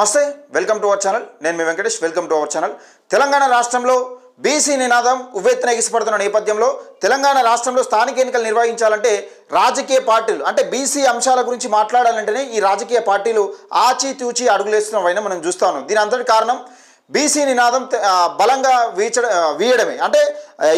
నమస్తే welcome to our channel నేను మీ Venkatesh welcome to our channel Telangana రాష్ట్రంలో BC నినాదం ఉవ్వెత్తున ఎగిసిపడుతున్న నేపథ్యంలో తెలంగాణ రాష్ట్రంలో స్థానిక ఎన్నికలు నిర్వహించాలంటే రాజకీయ పార్టీలు అంటే బీసీ అంశాల గురించి మాట్లాడాలంటేనే ఈ రాజకీయ పార్టీలు ఆచితూచి అడుగులేస్తున్నవైనా మనం చూస్తాను. దీని అంతటి కారణం బీసీ నినాదం బలంగా వీచడ వీయడమే. అంటే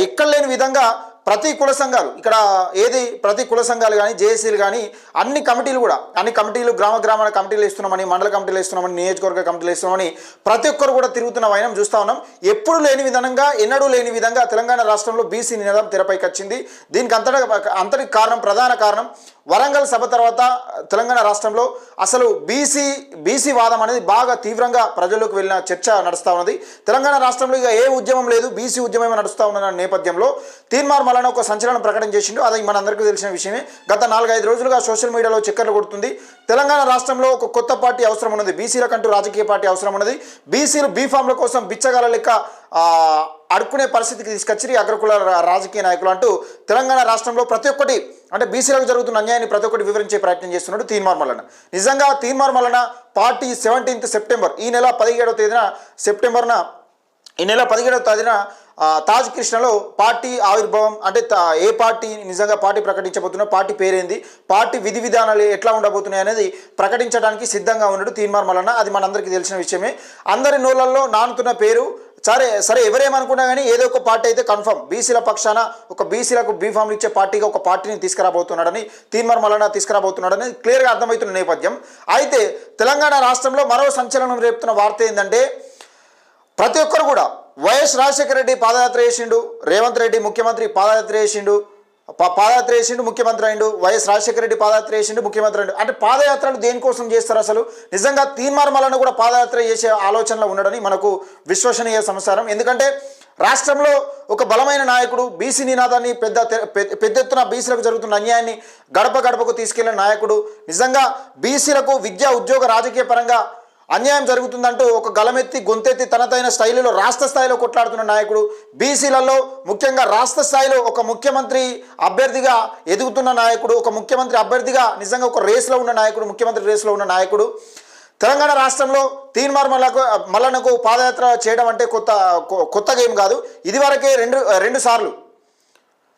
ఎక్కడ లేని విధంగా ప్రతి కుల సంఘాలు ఇక్కడ ఏది ప్రతి కుల సంఘాలు కానీ జేఏసీలు కానీ అన్ని కమిటీలు కూడా అన్ని కమిటీలు గ్రామ గ్రామాల కమిటీలు ఇస్తున్నామని మండల కమిటీలు ఇస్తున్నామని నియోజకవర్గ కమిటీలు ఇస్తున్నామని ప్రతి ఒక్కరు కూడా తిరుగుతున్న వైనం చూస్తా ఉన్నాం. ఎప్పుడు లేని విధంగా ఎన్నడూ లేని విధంగా తెలంగాణ రాష్ట్రంలో బీసీ నినాదం తెరపైకి వచ్చింది. దీనికి అంతటా అంతటి కారణం ప్రధాన కారణం వరంగల్ సభ తర్వాత తెలంగాణ రాష్ట్రంలో అసలు బీసీ బీసీ వాదం అనేది బాగా తీవ్రంగా ప్రజల్లోకి వెళ్ళిన చర్చ నడుస్తూ ఉన్నది. తెలంగాణ రాష్ట్రంలో ఇక ఏ ఉద్యమం లేదు బీసీ ఉద్యమం నడుస్తూ ఉన్న నేపథ్యంలో తీర్మార్ మల్లన ఒక సంచలనం ప్రకటన చేసిండు. అది మనందరికీ తెలిసిన విషయమే. గత నాలుగైదు రోజులుగా సోషల్ మీడియాలో చక్కర్లు కొడుతుంది. తెలంగాణ రాష్ట్రంలో ఒక కొత్త పార్టీ అవసరం ఉన్నది. బీసీలకంటూ రాజకీయ పార్టీ అవసరం ఉన్నది. బీసీలు బీఫామ్ల కోసం బిచ్చగాల లెక్క అడుక్కునే పరిస్థితికి తీసుకొచ్చి అగ్రకుల రాజకీయ నాయకులు అంటూ తెలంగాణ రాష్ట్రంలో ప్రతి ఒక్కటి అంటే బీసీలకు జరుగుతున్న అన్యాయాన్ని ప్రతి ఒక్కటి వివరించే ప్రయత్నం చేస్తున్నాడు తీన్మార్ మల్లన నిజంగా Teenmar Mallanna party seventeenth September ఈ నెల పదిహేడవ తేదీన సెప్టెంబర్న ఈ నెల పదిహేడవ తేదీన తాజ్ కృష్ణలో పార్టీ ఆవిర్భావం అంటే తా- ఏ పార్టీ నిజంగా పార్టీ ప్రకటించబోతున్నా పార్టీ పేరేంది పార్టీ విధి విధానాలు ఎట్లా ఉండబోతున్నాయి అనేది ప్రకటించడానికి సిద్ధంగా ఉన్నాడు తీన్మార్ మల్లన్న. అది మనందరికీ తెలిసిన విషయమే. అందరి నోళ్ళల్లో నానుతున్న పేరు సరే సరే ఎవరేమనుకున్నా కానీ ఏదో ఒక పార్టీ అయితే కన్ఫర్మ్. బీసీల పక్షాన ఒక బీసీలకు బీఫామ్లు ఇచ్చే పార్టీగా ఒక పార్టీని తీసుకురాబోతున్నాడని తీన్మార్ మల్లన్న తీసుకురాబోతున్నాడని క్లియర్గా అర్థమవుతున్న నేపథ్యం. అయితే తెలంగాణ రాష్ట్రంలో మరో సంచలనం రేపుతున్న వార్త ఏంటంటే ప్రతి ఒక్కరు కూడా వైఎస్ రాజశేఖర రెడ్డి పాదయాత్ర చేసిండు రేవంత్ రెడ్డి ముఖ్యమంత్రి పాదయాత్ర చేసిండు పాదయాత్ర చేసిండు ముఖ్యమంత్రి అయిండు వైఎస్ రాజశేఖర రెడ్డి పాదయాత్ర చేసిండు ముఖ్యమంత్రి అయిండు. అంటే పాదయాత్రలు దేనికోసం చేస్తారు అసలు? నిజంగా తీన్మార్మలను కూడా పాదయాత్ర చేసే ఆలోచనలో ఉండడని మనకు విశ్వసనీయ సమాచారం. ఎందుకంటే రాష్ట్రంలో ఒక బలమైన నాయకుడు బీసీ నినాదాన్ని పెద్ద పెద్ద ఎత్తున బీసీలకు జరుగుతున్న అన్యాయాన్ని గడప గడపకు తీసుకెళ్ళిన నాయకుడు నిజంగా బీసీలకు విద్యా ఉద్యోగ రాజకీయ పరంగా అన్యాయం జరుగుతుందంటూ ఒక గలమెత్తి గొంతెత్తి తనదైన శైలిలో రాష్ట్ర స్థాయిలో కొట్లాడుతున్న నాయకుడు బీసీలలో ముఖ్యంగా రాష్ట్ర స్థాయిలో ఒక ముఖ్యమంత్రి అభ్యర్థిగా ఎదుగుతున్న నాయకుడు ఒక ముఖ్యమంత్రి అభ్యర్థిగా నిజంగా ఒక రేస్లో ఉన్న నాయకుడు ముఖ్యమంత్రి రేస్లో ఉన్న నాయకుడు. తెలంగాణ రాష్ట్రంలో తీన్మార్ మల్లకు మల్లనకు పాదయాత్ర చేయడం అంటే కొత్త కొ- కొత్త గేమ్ కాదు. ఇదివరకే రెండు రెండు సార్లు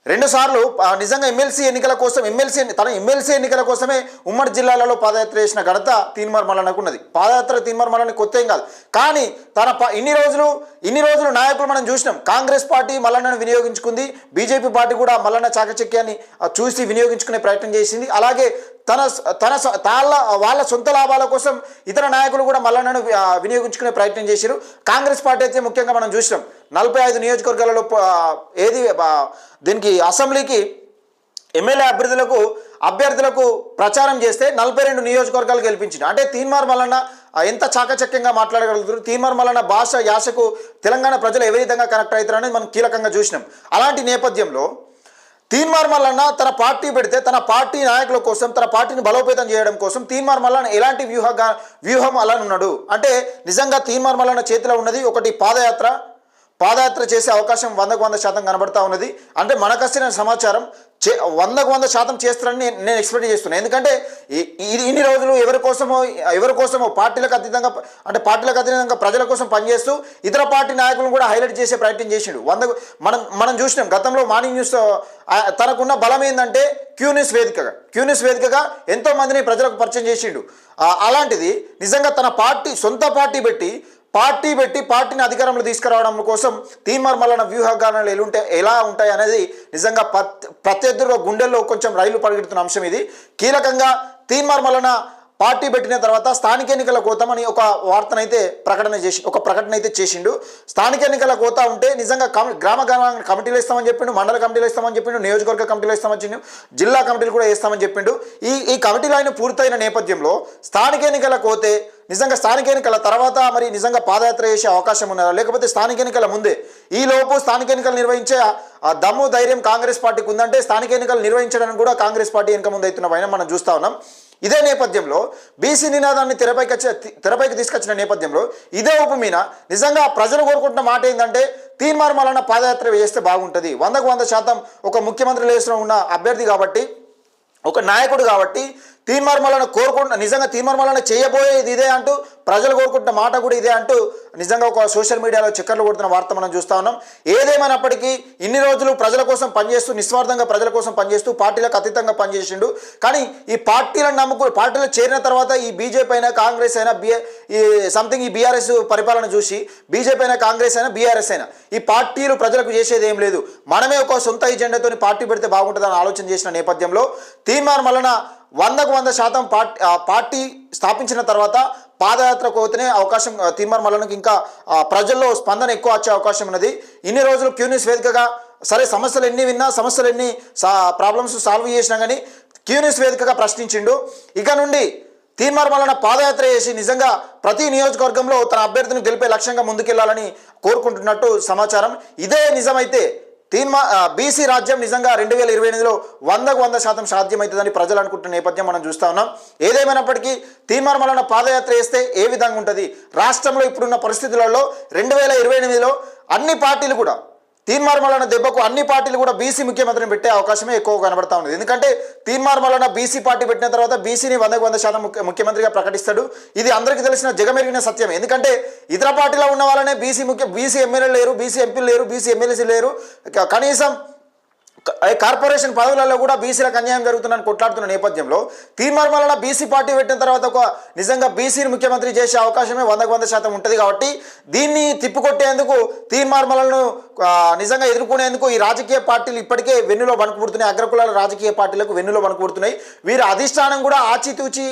రెండు సార్లు నిజంగా ఎమ్మెల్సీ ఎన్నికల కోసం ఎమ్మెల్సీ తన ఎమ్మెల్సీ ఎన్నికల కోసమే ఉమ్మడి జిల్లాలలో పాదయాత్ర చేసిన ఘనత తీన్మార్ మల్లనకు ఉన్నది. పాదయాత్ర తీన్మార్ మల్లన్న కొత్త ఏం కాదు. కానీ తన ప- ఇన్ని రోజులు ఇన్ని రోజులు నాయకులు మనం చూసినాం. కాంగ్రెస్ పార్టీ మల్లన్నను వినియోగించుకుంది. బీజేపీ పార్టీ కూడా మల్లన్న చాకచక్యాన్ని చూసి వినియోగించుకునే ప్రయత్నం చేసింది. అలాగే తన తన సొ- తాళ్ళ వాళ్ళ సొంత లాభాల కోసం ఇతర నాయకులు కూడా మల్లన్నను వినియోగించుకునే ప్రయత్నం చేశారు కాంగ్రెస్ పార్టీ అయితే ముఖ్యంగా మనం చూసినాం. నలభై ఐదు నియోజకవర్గాలలో ఏది దీనికి అసెంబ్లీకి ఎమ్మెల్యే అభ్యర్థులకు అభ్యర్థులకు ప్రచారం చేస్తే నలభై రెండు నియోజకవర్గాలు గెలిపించింది అంటే తీన్మార్ మల్లన్న ఎంత చాకచక్యంగా మాట్లాడగలుగుతారు తీన్మార్ మల్లన్న భాష యాసకు తెలంగాణ ప్రజలు ఏ విధంగా కనెక్ట్ అవుతారని మనం కీలకంగా చూసినాం. అలాంటి నేపథ్యంలో తీన్మార్ మల్లన్న తన పార్టీ పెడితే తన పార్టీ నాయకుల కోసం తన పార్టీని బలోపేతం చేయడం కోసం తీన్మార్ మల్లన్న ఎలాంటి వ్యూహ వ్యూహం అలా ఉన్నాడు అంటే నిజంగా తీన్మార్ మల్లన్న చేతిలో ఉన్నది ఒకటి పాదయాత్ర పాదయాత్ర చేసే అవకాశం వందకు వంద శాతం కనబడతా ఉన్నది. అంటే మనకు మనకొచ్చిన సమాచారం చే వందకు వంద శాతం చేస్తారని నేను ఎక్స్పెక్ట్ చేస్తున్నాను ఎందుకంటే ఇది ఇన్ని రోజులు ఎవరి కోసమో ఎవరి కోసమో పార్టీలకు అతీతంగా అంటే పార్టీలకు అతీతంగా ప్రజల కోసం పనిచేస్తూ ఇతర పార్టీ నాయకులను కూడా హైలైట్ చేసే ప్రయత్నం చేసిండు. వంద మనం మనం చూసినాం గతంలో మార్నింగ్ న్యూస్ తనకున్న బలం ఏంటంటే క్యూనిస్ వేదికగా క్యూనిస్ వేదికగా ఎంతో మందిని ప్రజలకు పరిచయం చేసిండు. అలాంటిది నిజంగా తన పార్టీ సొంత పార్టీ పెట్టి పార్టీ పెట్టి పార్టీని అధికారంలో తీసుకురావడం కోసం తీన్మార్ వ్యూహగానాలు ఎలుంటే ఎలా ఉంటాయి అనేది నిజంగా ప్రత్యర్థుల గుండెల్లో కొంచెం రైలు పరిగెడుతున్న అంశం ఇది. కీలకంగా తీన్మార్ పార్టీ పెట్టిన తర్వాత స్థానిక ఎన్నికల కోతమని ఒక వార్తనైతే ప్రకటన చేసి ఒక ప్రకటన అయితే చేసిండు. స్థానిక ఎన్నికల కోత ఉంటే నిజంగా గ్రామ గ్రామ కమిటీలు ఇస్తామని చెప్పిండు మండల కమిటీలు ఇస్తామని చెప్పిండు నియోజకవర్గ కమిటీలు ఇస్తామని చెప్పిండు జిల్లా కమిటీలు కూడా ఇస్తామని చెప్పిండు. ఈ ఈ కమిటీలు ఆయన పూర్తయిన నేపథ్యంలో స్థానిక ఎన్నికల కోతే నిజంగా స్థానిక ఎన్నికల తర్వాత మరి నిజంగా పాదయాత్ర చేసే అవకాశం ఉన్నారా లేకపోతే స్థానిక ఎన్నికల ముందే? ఈ లోపు స్థానిక ఎన్నికలు నిర్వహించే ఆ- దమ్ము ధైర్యం కాంగ్రెస్ పార్టీకి ఉందంటే స్థానిక ఎన్నికలు నిర్వహించడానికి కూడా కాంగ్రెస్ పార్టీ వెనుక ముందు అవుతున్న పైన మనం చూస్తా ఉన్నాం. ఇదే నేపథ్యంలో బీసీ నినాదాన్ని తెరపైకి వచ్చే తెరపైకి తీసుకొచ్చిన నేపథ్యంలో ఇదే ఉప మీద నిజంగా ప్రజలు కోరుకుంటున్న మాట ఏంటంటే తీన్మార్ మలన పాదయాత్ర చేస్తే బాగుంటుంది. వందకు వంద శాతం ఒక ముఖ్యమంత్రి లేసిన ఉన్న అభ్యర్థి కాబట్టి ఒక నాయకుడు కాబట్టి తీర్మార్మలను కోరుకుంటున్న నిజంగా తీర్మార్మలను చేయబోయేది ఇదే అంటూ ప్రజలు కోరుకుంటున్న మాట కూడా ఇదే అంటూ నిజంగా ఒక సోషల్ మీడియాలో చక్కర్లు కొడుతున్న వార్త మనం చూస్తూ ఉన్నాం. ఏదేమైనప్పటికీ ఇన్ని రోజులు ప్రజల కోసం పనిచేస్తూ నిస్వార్థంగా ప్రజల కోసం పనిచేస్తూ పార్టీలకు అతీతంగా పనిచేసిండు. కానీ ఈ పార్టీలను నమ్ముకు పార్టీలో చేరిన తర్వాత ఈ బీజేపీ అయినా కాంగ్రెస్ అయినా బిఏ ఈ సంథింగ్ ఈ బీఆర్ఎస్ పరిపాలన చూసి బీజేపీ అయినా కాంగ్రెస్ అయినా బీఆర్ఎస్ అయినా ఈ పార్టీలు ప్రజలకు చేసేది ఏం లేదు. మనమే ఒక సొంత ఎజెండాతో పార్టీ పెడితే బాగుంటుందని ఆలోచన చేసిన నేపథ్యంలో తీర్మానం వలన వందకు వంద శాతం పార్టీ పార్టీ స్థాపించిన తర్వాత పాదయాత్రకు పోతేనే అవకాశం తీర్మార్ తీర్మానం ఇంకా ప్రజల్లో స్పందన ఎక్కువ వచ్చే అవకాశం ఉన్నది. ఇన్ని రోజులు క్యూనిస్ వేదికగా సరే సమస్యలు ఎన్ని విన్నా సమస్యలు ఎన్ని ప్రాబ్లమ్స్ సాల్వ్ చేసినా కానీ క్యూనిస్ వేదికగా ప్రశ్నించిండు. ఇక నుండి తీర్మార్మలన పాదయాత్ర చేసి నిజంగా ప్రతి నియోజకవర్గంలో తన అభ్యర్థిని గెలిపే లక్ష్యంగా ముందుకెళ్ళాలని కోరుకుంటున్నట్టు సమాచారం. ఇదే నిజమైతే తీర్మా బీసీ రాజ్యం నిజంగా రెండు వేల ఇరవై ఎనిమిదిలో వందకు వంద శాతం సాధ్యమవుతుందని ప్రజలు అనుకుంటున్న నేపథ్యం మనం చూస్తూ ఉన్నాం. ఏదేమైనప్పటికీ తీర్మార్మలన పాదయాత్ర చేస్తే ఏ విధంగా ఉంటుంది? రాష్ట్రంలో ఇప్పుడున్న పరిస్థితులలో రెండు వేల ఇరవై ఎనిమిదిలో అన్ని పార్టీలు కూడా తీన్మార్మలన దెబ్బకు అన్ని పార్టీలు కూడా బీసీ ముఖ్యమంత్రిని పెట్టే అవకాశమే ఎక్కువ కనబడతా ఉంది ఎందుకంటే తీన్మార్మలన బీసీ పార్టీ పెట్టిన తర్వాత బీసీని వందకు వంద శాతం ముఖ్య ముఖ్యమంత్రిగా ప్రకటిస్తాడు. ఇది అందరికీ తెలిసిన జగమెరిగిన సత్యం ఎందుకంటే ఇతర పార్టీలో ఉన్న వాళ్ళనే బీసీ ముఖ్య బీసీ ఎమ్మెల్యేలు లేరు బీసీ ఎంపీలు లేరు బీసీ ఎమ్మెల్యేసీ లేరు. కనీసం కార్పొరేషన్ పదవులలో కూడా బీసీలకు అన్యాయం జరుగుతుందని కొట్లాడుతున్న నేపథ్యంలో తీర్మార్మలన బీసీ పార్టీ పెట్టిన తర్వాత ఒక నిజంగా బీసీని ముఖ్యమంత్రి చేసే అవకాశమే వందకు వంద శాతం ఉంటుంది కాబట్టి దీన్ని తిప్పికొట్టేందుకు తీర్మార్మలను నిజంగా ఎదుర్కొనేందుకు ఈ రాజకీయ పార్టీలు ఇప్పటికే వెన్నులో వణుకుపుడుతున్నాయి. అగ్రకులాల రాజకీయ పార్టీలకు వెన్నులో వణుకుపుడుతున్నాయి. వీరి అధిష్టానం కూడా ఆచితూచి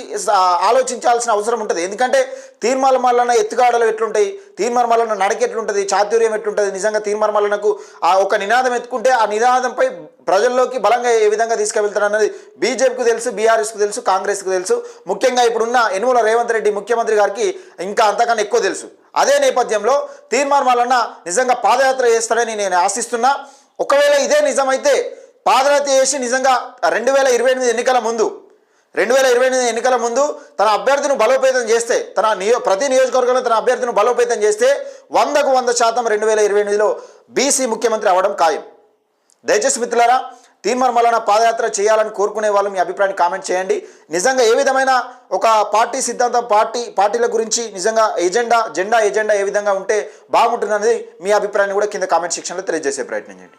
ఆలోచించాల్సిన అవసరం ఉంటుంది. ఎందుకంటే తీర్మార్మలన ఎత్తుగాడలు ఎట్లుంటాయి? తీర్మార్మలన నడక ఎట్లుంటుంది చాతుర్యం ఎట్లుంటుంది నిజంగా తీర్మార్మలనకు ఆ ఒక నినాదం ఎత్తుకుంటే ఆ నినాదంపై ప్రజల్లోకి బలంగా ఏ విధంగా తీసుకువెళ్తారు అన్నది బీజేపీకి తెలుసు బీఆర్ఎస్కు తెలుసు కాంగ్రెస్కు తెలుసు. ముఖ్యంగా ఇప్పుడున్న యనుమల రేవంత్ రెడ్డి ముఖ్యమంత్రి గారికి ఇంకా అంతకన్నా ఎక్కువ తెలుసు. అదే నేపథ్యంలో తీర్మానం నిజంగా పాదయాత్ర చేస్తాడని నేను ఆశిస్తున్నా. ఒకవేళ ఇదే నిజమైతే పాదయాత్ర చేసి నిజంగా రెండు వేల ఇరవై ఎనిమిది ఎన్నికల ముందు రెండు వేల ఇరవై ఎనిమిది ఎన్నికల ముందు తన అభ్యర్థిని బలోపేతం చేస్తే తన నియో ప్రతి నియోజకవర్గంలో తన అభ్యర్థిని బలోపేతం చేస్తే వందకు వంద శాతం రెండు వేల ఇరవై ఎనిమిదిలో బీసీ ముఖ్యమంత్రి అవ్వడం ఖాయం. దయచేసి మిత్రులారా తీర్మార్ మల్లన పాదయాత్ర చేయాలని కోరుకునే వాళ్ళు మీ అభిప్రాయాన్ని కామెంట్ చేయండి. నిజంగా ఏ విధమైన ఒక పార్టీ సిద్ధాంతం పార్టీ పార్టీల గురించి నిజంగా ఎజెండా జెండా ఎజెండా ఏ విధంగా ఉంటే బాగుంటుందనేది మీ అభిప్రాయాన్ని కూడా కింద కామెంట్ సెక్షన్లో తెలియజేసే ప్రయత్నం చేయండి.